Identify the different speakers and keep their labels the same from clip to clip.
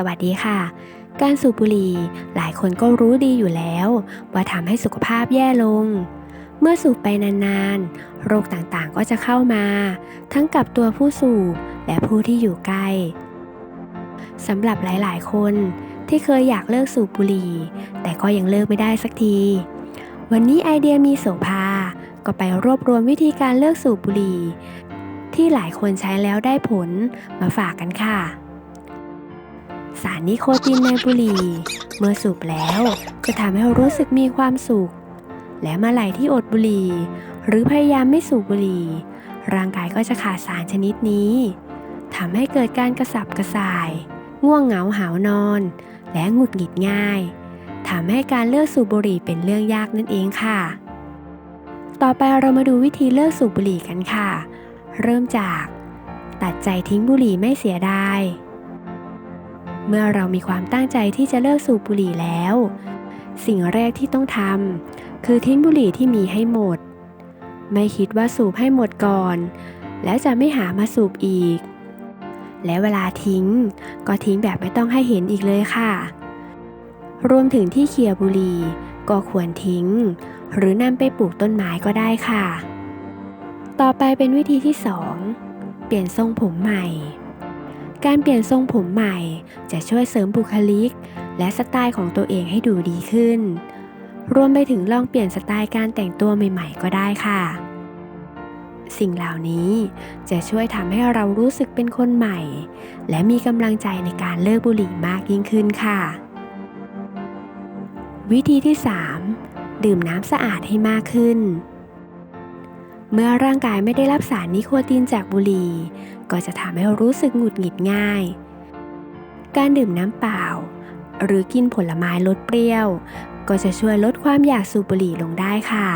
Speaker 1: สวัสดีค่ะ การสูบบุหรี่หลายคนก็รู้ดีอยู่แล้ว ว่าทำให้สุขภาพแย่ลง เมื่อสูบไปนานๆ โรคต่างๆก็จะเข้ามา ทั้งกับตัวผู้สูบและผู้ที่อยู่ใกล้สำหรับหลายๆ คนที่เคยอยากเลิกสูบบุหรี่ แต่ก็ยังเลิกไม่ได้สักที วันนี้ไอเดียมีโสภา ก็ไปรวบรวมวิธีการเลิกสูบบุหรี่ ที่หลายคนใช้แล้วได้ผลมาฝากกันค่ะ สารนิโคตินในบุหรี่ เมื่อสูบแล้วก็ทำให้รู้สึกมีความสุข และเมื่อไหร่ที่อดบุหรี่ หรือพยายามไม่สูบบุหรี่ ร่างกายก็จะขาดสารชนิดนี้ทำให้เกิดการกระสับกระส่าย ง่วงเหงาหาวนอน และหงุดหงิดง่ายทำให้การเลิกสูบบุหรี่เป็นเรื่องยากนั่นเองค่ะ ต่อไปเรามาดูวิธีเลิกสูบบุหรี่กันค่ะ เริ่มจาก ตัดใจทิ้งบุหรี่ไม่เสียดาย เมื่อเรามีความตั้งใจที่จะเลิกสูบบุหรี่แล้ว สิ่งแรกที่ต้องทำคือทิ้งบุหรี่ที่มีให้หมด ไม่คิดว่าสูบให้หมดก่อน แล้วจะไม่หามาสูบอีก และเวลาทิ้ง ก็ทิ้งแบบไม่ต้องให้เห็นอีกเลยค่ะ รวมถึงที่เขี่ยบุหรี่ก็ควรทิ้ง หรือนำไปปลูกต้นไม้ก็ได้ค่ะ ต่อไปเป็นวิธีที่ 2 เปลี่ยนทรงผมใหม่ การเปลี่ยนทรงผมใหม่ จะช่วยเสริมบุคลิก และสไตล์ของตัวเองให้ดูดีขึ้น รวมไปถึงลองเปลี่ยนสไตล์การแต่งตัวใหม่ ๆ ก็ได้ค่ะ สิ่งเหล่านี้จะช่วยทำให้เรารู้สึกเป็นคนใหม่ และมีกำลังใจในการเลิกบุหรี่มากยิ่งขึ้นค่ะ วิธีที่ 3 ดื่มน้ำสะอาดให้มากขึ้น เมื่อร่างกายไม่ได้รับสารนิโคตินจากบุหรี่ ก็จะทำให้รู้สึกหงุดหงิดง่าย การดื่มน้ำเปล่า หรือกินผลไม้ลดเปรี้ยว ก็จะช่วยลดความอยากสูบบุหรี่ลงได้ค่ะ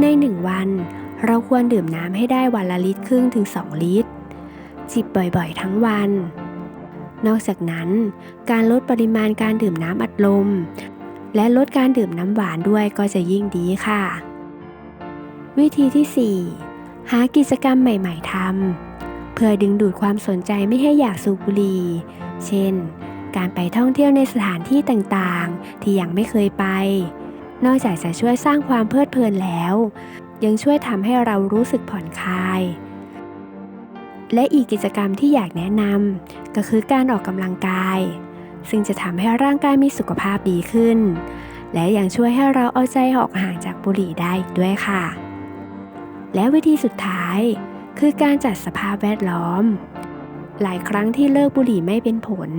Speaker 1: ในหนึ่งวัน เราควรดื่มน้ำให้ได้วันละลิตรครึ่งถึง 2 ลิตร จิบบ่อยๆ ทั้งวัน นอกจากนั้น การลดปริมาณการดื่มน้ำอัดลม และลดการดื่มน้ำหวานด้วยก็จะยิ่งดีค่ะ วิธีที่ 4 หากิจกรรมใหม่ๆทำเพื่อดึงดูดความสนใจไม่ให้อยากสูบบุหรี่เช่น การไปท่องเที่ยวในสถานที่ต่างๆ ที่ยังไม่เคยไป นอกจากจะช่วยสร้างความเพลิดเพลินแล้ว ยังช่วยทำให้เรารู้สึกผ่อนคลาย และอีกกิจกรรมที่อยากแนะนำก็คือการออกกำลังกาย ซึ่งจะทำให้ร่างกายมีสุขภาพดีขึ้นและยังช่วยให้เราเอาใจออกห่างจากบุหรี่ได้อีกด้วยค่ะ และวิธีสุดท้าย คือการจัดสภาพแวดล้อม หลายครั้งที่เลิกบุหรี่ไม่เป็นผล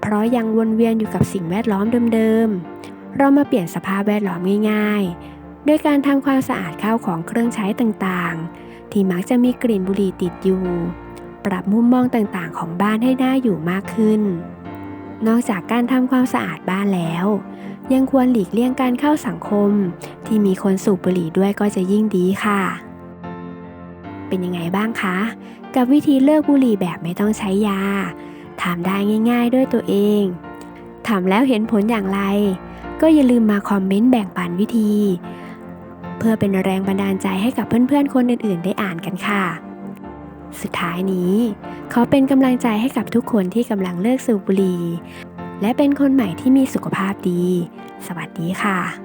Speaker 1: เพราะยังวนเวียนอยู่กับสิ่งแวดล้อมเดิมๆ เรามาเปลี่ยนสภาพแวดล้อมง่ายๆด้วยการทำความสะอาดข้าวของเครื่องใช้ต่างๆ ที่มักจะมีกลิ่นบุหรี่ติดอยู่ ปรับมุมมองต่างๆ ของบ้านให้น่าอยู่มากขึ้น นอกจากการทำความสะอาดบ้านแล้วยังควรหลีกเลี่ยงการเข้าสังคม ที่มีคนสูบบุหรี่ด้วยก็จะยิ่งดีค่ะ เป็นยังไงบ้างคะ กับวิธีเลิกบุหรี่แบบไม่ต้องใช้ยาทำได้ง่ายๆด้วยตัวเองทำแล้วเห็นผลอย่างไร ก็อย่าลืมมาคอมเมนต์แบ่งปันวิธี เพื่อเป็นแรงบันดาลใจให้กับเพื่อนๆ คนอื่นๆ ได้อ่านกันค่ะ สุดท้ายนี้ ขอเป็นกำลังใจให้กับทุกคนที่กำลังเลิกสูบบุหรี่และเป็นคนใหม่ที่มีสุขภาพดี สวัสดีค่ะ